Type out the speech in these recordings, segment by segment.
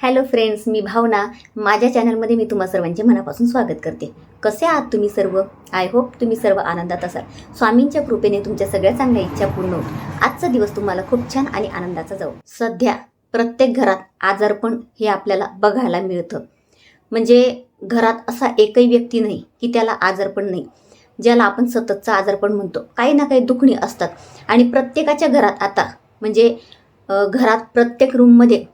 Hello friends मी भावना. माझ्या चॅनलमध्ये मी तुम्हा सर्वांचे मनापासून स्वागत करते. कसे आहात तुम्ही सर्व? आय होप तुम्ही सर्व आनंदात असाल. स्वामींच्या कृपेने तुमच्या सगळ्या चांगल्या इच्छा पूर्ण होत आजचा दिवस तुम्हाला खूप छान आणि आनंदाचा जाऊ. सध्या प्रत्येक घरात आजारपण हे आपल्याला बघायला मिळतं. म्हणजे घरात असा एकही व्यक्ती नाही की त्याला आजारपण नाही. ज्याला आपण सततचा आजारपण म्हणतो. काही ना काही दुखणी असतात. आणि प्रत्येकाच्या घरात आता म्हणजे घरात प्रत्येक रूममध्ये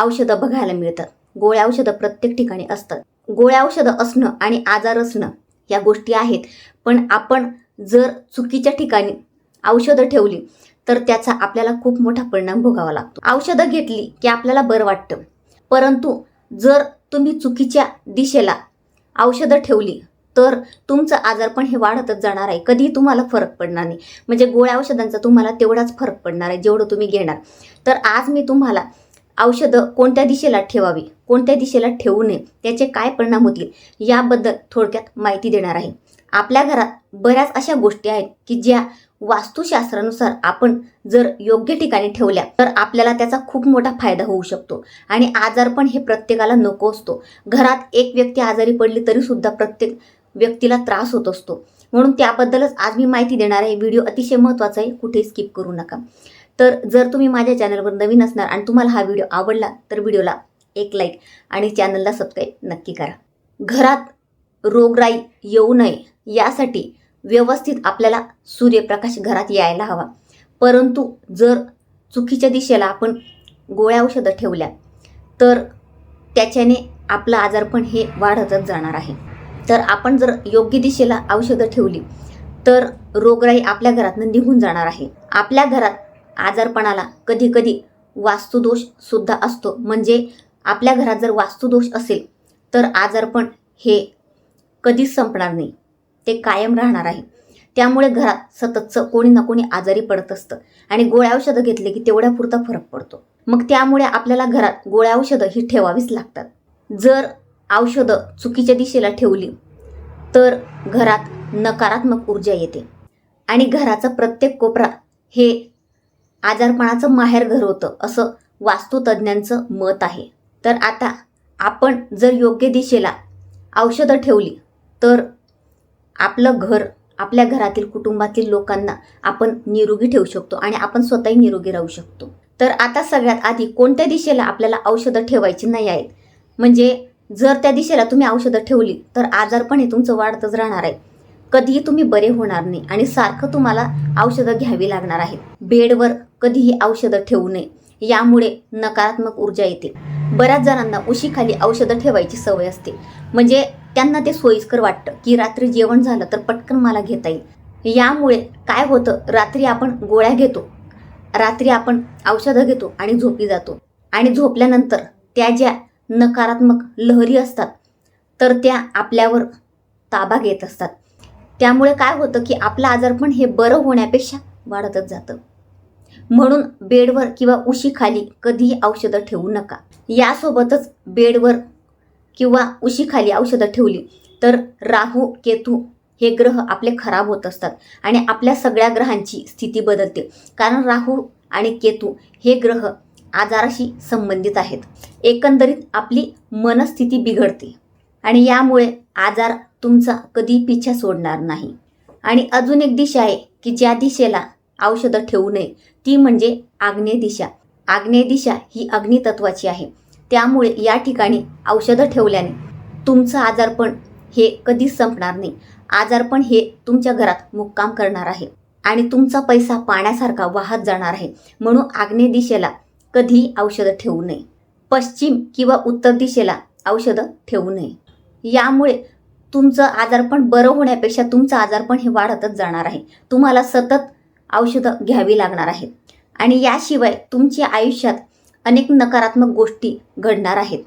औषधं बघायला मिळतात. गोळ्या औषधं प्रत्येक ठिकाणी असतात. गोळ्या औषधं असणं आणि आजार असणं या गोष्टी आहेत. पण आपण जर चुकीच्या ठिकाणी औषधं ठेवली तर त्याचा आपल्याला खूप मोठा परिणाम भोगावा लागतो. औषधं घेतली की आपल्याला बरं वाटतं. परंतु जर तुम्ही चुकीच्या दिशेला औषधं ठेवली तर तुमचं आजारपण हे वाढतच जाणार आहे. कधीही तुम्हाला फरक पडणार नाही. म्हणजे गोळ्या औषधांचा तुम्हाला तेवढाच फरक पडणार आहे जेवढं तुम्ही घेणार. तर आज मी तुम्हाला औषधं कोणत्या दिशेला ठेवावी कोणत्या दिशेला ठेवू नये त्याचे काय परिणाम होतील याबद्दल थोडक्यात माहिती देणार आहे. आपल्या घरात बऱ्याच अशा गोष्टी आहेत की ज्या वास्तुशास्त्रानुसार आपण जर योग्य ठिकाणी ठेवल्या तर आपल्याला त्याचा खूप मोठा फायदा होऊ शकतो. आणि आजारपण हे प्रत्येकाला नको असतो. घरात एक व्यक्ती आजारी पडली तरी सुद्धा प्रत्येक व्यक्तीला त्रास होत असतो. म्हणून त्याबद्दलच आज मी माहिती देणार आहे. व्हिडिओ अतिशय महत्त्वाचा आहे. कुठेही स्किप करू नका. तर जर तुम्ही माझ्या चॅनलवर नवीन असणार आणि तुम्हाला हा व्हिडिओ आवडला तर व्हिडिओला एक लाईक आणि चॅनलला सबस्क्राईब नक्की करा. घरात रोगराई येऊ नये यासाठी व्यवस्थित आपल्याला सूर्यप्रकाश घरात यायला हवा. परंतु जर चुकीच्या दिशेला आपण गोळ्या औषधं ठेवल्या तर त्याच्याने आपलं आजारपण हे वाढतच जाणार आहे. तर आपण जर योग्य दिशेला औषधं ठेवली तर रोगराई आपल्या घरातनं निघून जाणार आहे. आपल्या घरात आजारपणाला कधी कधी वास्तुदोष सुद्धा असतो. म्हणजे आपल्या घरात जर वास्तुदोष असेल तर आजारपण हे कधीच संपणार नाही. ते कायम राहणार आहे. त्यामुळे घरात सततचं कोणी ना कोणी आजारी पडत असतं आणि गोळ्या औषधं घेतले की तेवढ्या पुरता फरक पडतो. मग त्यामुळे आपल्याला घरात गोळ्या औषधं ही ठेवावीच लागतात. जर औषधं चुकीच्या दिशेला ठेवली तर घरात नकारात्मक ऊर्जा येते. आणि घराचा प्रत्येक कोपरा हे आजारपणाचं माहेर घर होतं असं वास्तुतज्ञांचं मत आहे. तर आता आपण जर योग्य दिशेला औषधं ठेवली तर आपलं घर आपल्या घरातील कुटुंबातील लोकांना आपण निरोगी ठेवू शकतो आणि आपण स्वतःही निरोगी राहू शकतो. तर आता सगळ्यात आधी कोणत्या दिशेला आपल्याला औषधं ठेवायची नाही आहेत? म्हणजे जर त्या दिशेला तुम्ही औषधं ठेवली तर आजारपण हे तुमचं वाढतच राहणार आहे कधीही तुम्ही बरे होणार नाही आणि सारखं तुम्हाला औषधं घ्यावी लागणार आहेत. बेडवर कधीही औषधं ठेवू नये. यामुळे नकारात्मक ऊर्जा येते. बऱ्याच जणांना उशीखाली औषधं ठेवायची सवय असते. म्हणजे त्यांना ते सोयीस्कर वाटतं की रात्री जेवण झालं तर पटकन मला घेता येईल. यामुळे काय होतं? रात्री आपण गोळ्या घेतो. रात्री आपण औषधं घेतो आणि झोपी जातो. आणि झोपल्यानंतर त्या ज्या नकारात्मक लहरी असतात तर त्या आपल्यावर ताबा घेत असतात. त्यामुळे काय होतं की आपलं आजारपण हे बरं होण्यापेक्षा वाढतच जातं. म्हणून बेडवर किंवा उशीखाली कधीही औषधं ठेवू नका. यासोबतच बेडवर किंवा उशीखाली औषधं ठेवली तर राहू केतू हे ग्रह आपले खराब होत असतात आणि आपल्या सगळ्या ग्रहांची स्थिती बदलते. कारण राहू आणि केतू हे ग्रह आजाराशी संबंधित आहेत. एकंदरीत आपली मनस्थिती बिघडते आणि यामुळे आजार तुमचा कधी पिछा सोडणार नाही. आणि अजून एक दिशा आहे की ज्या दिशेला औषधं ठेवू नये. ती म्हणजे आग्नेय दिशा. आग्नेय दिशा ही अग्नितत्वाची आहे. त्यामुळे या ठिकाणी औषधं ठेवल्याने तुमचं आजारपण हे कधीच संपणार नाही. आजारपण हे तुमच्या घरात मुक्काम करणार आहे आणि तुमचा पैसा पाण्यासारखा वाहत जाणार आहे. म्हणून आग्नेय दिशेला कधीही औषधं ठेवू नये. पश्चिम किंवा उत्तर दिशेला औषधं ठेवू नये. यामुळे तुमचं आजारपण बरं होण्यापेक्षा तुमचं आजारपण हे वाढतच जाणार आहे. तुम्हाला सतत औषधं घ्यावी लागणार आहेत. आणि याशिवाय तुमच्या आयुष्यात अनेक नकारात्मक गोष्टी घडणार आहेत.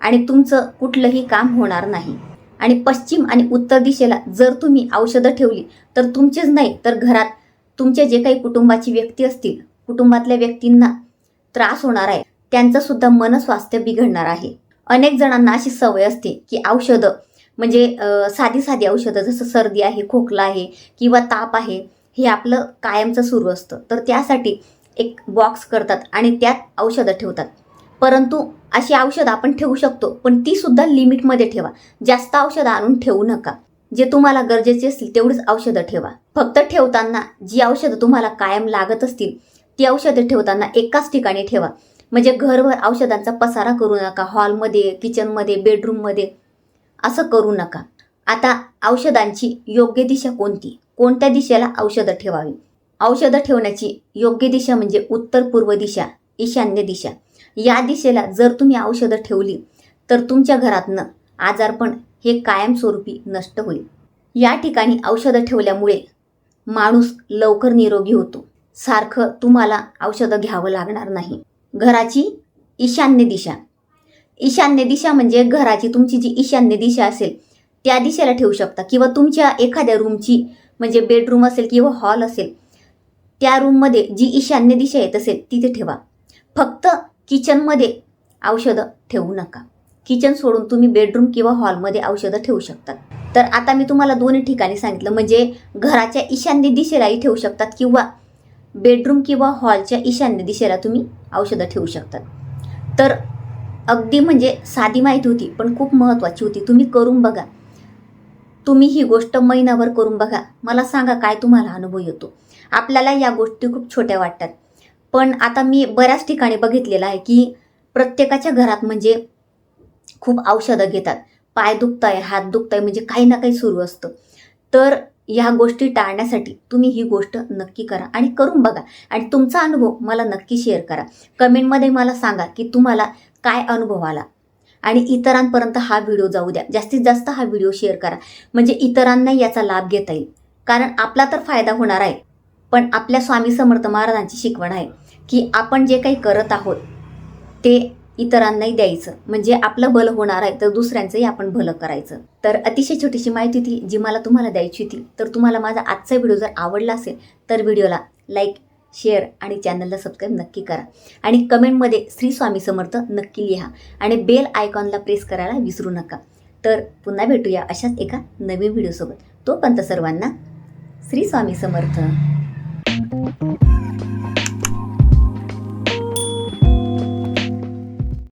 आणि तुमचं कुठलंही काम होणार नाही. आणि पश्चिम आणि उत्तर दिशेला जर तुम्ही औषधं ठेवली तर तुमचेच नाही तर घरात तुमचे जे काही कुटुंबाची व्यक्ती असतील कुटुंबातल्या व्यक्तींना त्रास होणार आहे. त्यांचं सुद्धा मनस्वास्थ्य बिघडणार आहे. अनेक जणांना अशी सवय असते की औषधं म्हणजे साधी साधी औषधं जसं सर्दी आहे खोकला आहे किंवा ताप आहे हे आपलं कायमचं सुरू असतं. तर त्यासाठी एक बॉक्स करतात आणि त्यात औषधं ठेवतात. परंतु अशी औषधं आपण ठेवू शकतो पण ती सुद्धा लिमिटमध्ये ठेवा. जास्त औषधं आणून ठेवू नका. जे तुम्हाला गरजेचे असतील तेवढीच औषधं ठेवा. फक्त ठेवताना जी औषधं तुम्हाला कायम लागत असतील ती औषधं ठेवताना एकाच ठिकाणी ठेवा. म्हणजे घरभर औषधांचा पसारा करू नका. हॉलमध्ये किचनमध्ये बेडरूममध्ये असं करू नका. आता औषधांची योग्य दिशा कोणती? कोणत्या दिशेला औषधं ठेवावी? औषधं ठेवण्याची योग्य दिशा म्हणजे उत्तर पूर्व दिशा ईशान्य दिशा. या दिशेला जर तुम्ही औषधं ठेवली तर तुमच्या घरातनं आजारपण हे कायमस्वरूपी नष्ट होईल. या ठिकाणी औषधं ठेवल्यामुळे माणूस लवकर निरोगी होतो. सारखं तुम्हाला औषधं घ्यावं लागणार नाही. घराची ईशान्य दिशा. ईशान्य दिशा म्हणजे घराची तुमची जी ईशान्य दिशा असेल त्या दिशेला ठेवू शकता. किंवा तुमच्या एखाद्या रूमची म्हणजे बेडरूम असेल किंवा हॉल असेल त्या रूममध्ये जी ईशान्य दिशा येत असेल तिथे ठेवा. फक्त किचनमध्ये औषधं ठेवू नका. किचन सोडून तुम्ही बेडरूम किंवा हॉलमध्ये औषधं ठेवू शकतात तर आता मी तुम्हाला दोन्ही ठिकाणी सांगितलं म्हणजे घराच्या ईशान्य दिशेलाही ठेवू शकतात किंवा बेडरूम किंवा हॉलच्या ईशान्य दिशेला तुम्ही औषधं ठेवू शकतात तर अगदी म्हणजे साधी माहिती होती पण खूप महत्त्वाची होती. तुम्ही करून बघा. तुम्ही ही गोष्ट महिनाभर करून बघा. मला सांगा काय तुम्हाला अनुभव येतो. आपल्याला या गोष्टी खूप छोट्या वाटतात. पण आता मी बऱ्याच ठिकाणी बघितलेलं आहे की प्रत्येकाच्या घरात म्हणजे खूप औषधं घेतात. पाय दुखताय हात दुखताय म्हणजे काही ना काही सुरू असतं. तर ह्या गोष्टी टाळण्यासाठी तुम्ही ही गोष्ट नक्की करा आणि करून बघा. आणि तुमचा अनुभव मला नक्की शेअर करा. कमेंटमध्ये मला सांगा की तुम्हाला काय अनुभव आला. आणि इतरांपर्यंत हा व्हिडिओ जाऊ द्या. जास्तीत जास्त हा व्हिडिओ शेअर करा. म्हणजे इतरांनाही याचा लाभ घेता येईल. कारण आपला तर फायदा होणार आहे. पण आपल्या स्वामी समर्थ महाराजांची शिकवण आहे की आपण जे काही करत आहोत ते इतरांनाही द्यायचं. म्हणजे आपलं भलं होणार आहे तर दुसऱ्यांचंही आपण भलं करायचं. तर अतिशय छोटीशी माहिती होती जी मला तुम्हाला द्यायची होती. तर तुम्हाला माझा आजचा व्हिडिओ जर आवडला असेल तर व्हिडिओला लाईक शेअर आणि चॅनलला सबस्क्राईब नक्की करा. आणि कमेंटमध्ये श्री स्वामी समर्थ नक्की लिहा आणि बेल आयकॉनला प्रेस करायला विसरू नका. तर पुन्हा भेटूया अशाच एका नवीन व्हिडिओसोबत. तोपर्यंत सर्वांना श्री स्वामी समर्थ.